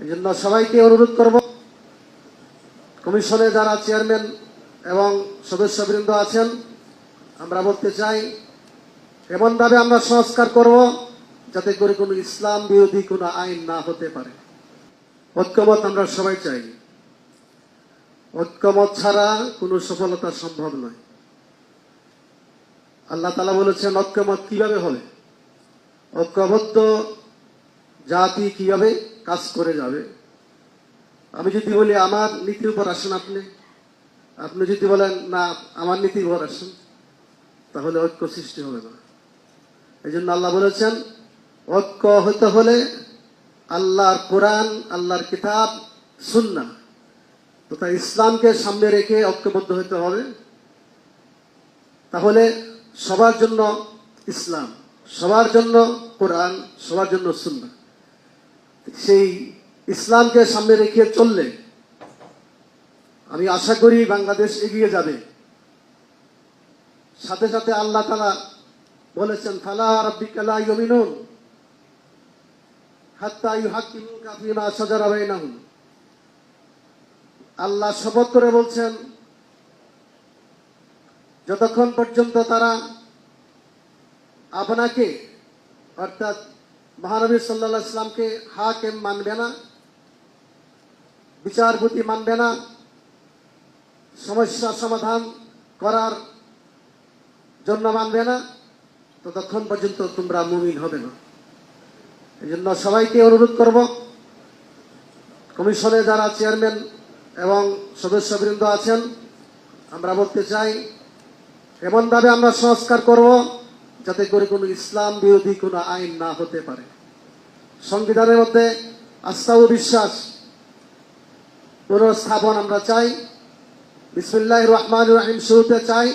এই জন্য সবাইকে অনুরোধ করব কমিশনে যারা চেয়ারম্যান এবং সদস্যবৃন্দ আছেন, আমরা বলতে চাই, এমনভাবে আমরা সংস্কার করব যাতে করে কোনো ইসলাম বিরোধী কোনো আইন না হতে পারে। ঐক্যমত আমরা সবাই চাই। ঐক্যমত ছাড়া কোনো সফলতা সম্ভব নয়। আল্লাহ তালা বলেছেন, ঐক্যমত কীভাবে হবে? ঐক্যবদ্ধ জাতি কীভাবে কাজ করে যাবে? আমি যদি বলি, আমার নীতির উপর আসেন আপনি। আপনি যদি বলেন, না, আমার নীতির উপর আসেন, তাহলে ঐক্য সৃষ্টি হবে না। এই জন্য আল্লাহ বলেছেন, ঐক্য হতে হলে আল্লাহর কোরআন, আল্লাহর কিতাব সুন্না তথা ইসলামকে সামনে রেখে ঐক্যবদ্ধ হতে হবে। তাহলে সবার জন্য ইসলাম, সবার জন্য কোরআন, সবার জন্য সুন্না সেই ইসলামকে সামনে রেখে চললে, আমি আশা করি বাংলাদেশ এগিয়ে যাবে। সাথে সাথে আল্লাহ তালা বলেছেন, ফালা ফিমা শাজারা বাইনাহুম। আল্লাহ শপথ করে বলছেন, যতক্ষণ পর্যন্ত তারা আপনাকে, অর্থাৎ মহানবী সাল্লাহ ইসলামকে হাকেম মানবে না, বিচারপতি মানবে না, সমস্যা সমাধান করার জন্য মানবে না, ততক্ষণ পর্যন্ত তোমরা মুমিন হবে না। এই জন্য সবাইকে অনুরোধ করব, কমিশনে যারা চেয়ারম্যান এবং সদস্যবৃন্দ আছেন, আমরা বলতে চাই, এমনভাবে আমরা সংস্কার করব যাতে করে কোনো ইসলাম বিরোধী কোনো আইন না হতে পারে। সংবিধানের মধ্যে আস্থা ও বিশ্বাস পুনঃস্থাপন আমরা চাই বিসমুল্লাহ রহমান রাহিম শুরুতে চাই,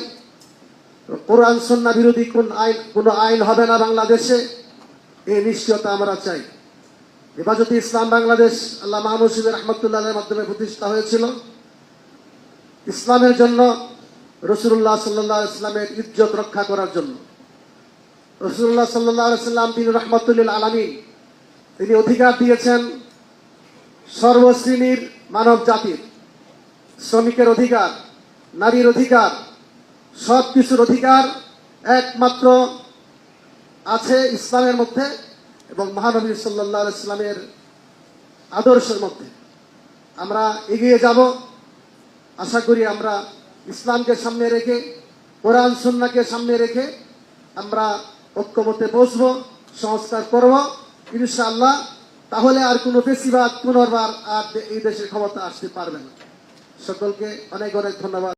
কোরআন সন্না বিরোধী কোন আইন, কোনো আইন হবে না বাংলাদেশে, এই নিশ্চয়তা আমরা চাই। হেফাজতে ইসলাম বাংলাদেশ, আল্লাহ মাহমুদ রহমতুল্লাহের মাধ্যমে প্রতিষ্ঠা হয়েছিল। ইসলামের জন্য রসুল্লাহ সাল্লাহ ইসলামের ইজ্জত রক্ষা করার জন্য। রসুল্লাহ সাল্লাহ সাল্লাম তিনি রহমতুল্লিল আলমিন। তিনি অধিকার দিয়েছেন সর্বশ্রেণীর মানব জাতির। শ্রমিকের অধিকার, নারীর অধিকার সব কিছুর অধিকার একমাত্র আছে ইসলামের মধ্যে এবং মহানবী সাল্লাহ ইসলামের আদর্শের মধ্যে। আমরা এগিয়ে যাব। আশা করি আমরা ইসলামকে সামনে রেখে, কোরআন সন্নাকে সামনে রেখে আমরা ঐক্যমতে বসবো, সংস্কার করব ইনশাল্লাহ তাহলে আর কোনো বেশিরভাগ পুনর্বার আর এই দেশের ক্ষমতা আসতে পারবে না। সকলকে অনেক অনেক ধন্যবাদ।